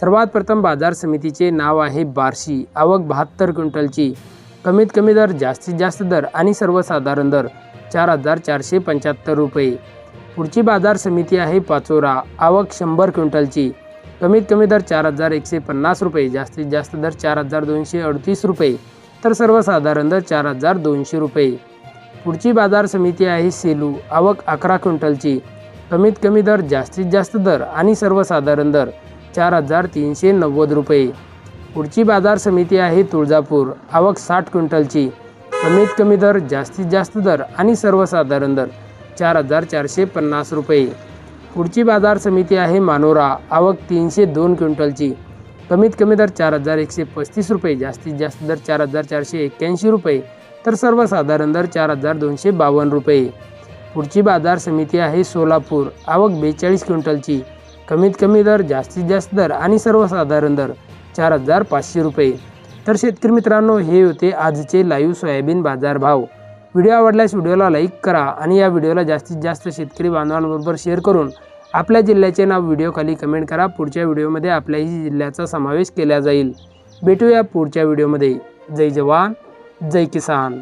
सर्वात प्रथम बाजार समितीचे नाव आहे बार्शी. आवक बहात्तर क्विंटलची. कमीत कमी दर जास्तीत जास्त दर आणि सर्वसाधारण दर चार हजार चारशे पंच्याहत्तर रुपये. पुढची बाजार समिती आहे पाचोरा. आवक शंभर क्विंटलची. कमीत कमी दर चार हजार एकशे पन्नास रुपये. जास्तीत जास्त दर चार हजार दोनशे अडतीस रुपये. तर सर्वसाधारण दर चार हजार दोनशे रुपये. पुढची बाजार समिती आहे सेलू. आवक अकरा क्विंटलची. कमीत कमी दर जास्तीत जास्त दर आणि सर्वसाधारण दर चार हजार तीनशे नव्वद रुपये. पुढची बाजार समिती आहे तुळजापूर. आवक साठ क्विंटलची. कमीत कमी दर जास्तीत जास्त दर आणि सर्वसाधारण दर. चार हजार चारशे पन्नास रुपये. पुढची बाजार समिती आहे मानोरा. आवक तीनशे दोन क्विंटलची. कमीत कमी दर चार हजार एकशे पस्तीस रुपये. जास्तीत जास्त दर चार हजार चारशे एक्क्याऐंशी रुपये. तर सर्वसाधारण दर चार हजार दोनशे बावन्न रुपये. पुढची बाजार समिती आहे सोलापूर. आवक बेचाळीस क्विंटलची. कमीत कमी दर जास्तीत जास्त दर आणि सर्वसाधारण दर चार हजार पाचशे रुपये. तर शेतकरी मित्रांनो हे होते आजचे लाईव्ह सोयाबीन बाजारभाव व्हिडिओ आवडल्यास व्हिडिओला लाईक करा आणि या व्हिडिओला जास्तीत जास्त शेतकरी बांधवांबरोबर शेअर करून आपल्या जिल्ह्याचे नाव व्हिडिओखाली कमेंट करा. पुढच्या व्हिडिओमध्ये आपल्याही जिल्ह्याचा समावेश केला जाईल. भेटूया पुढच्या व्हिडिओमध्ये. जय जवान जय किसान.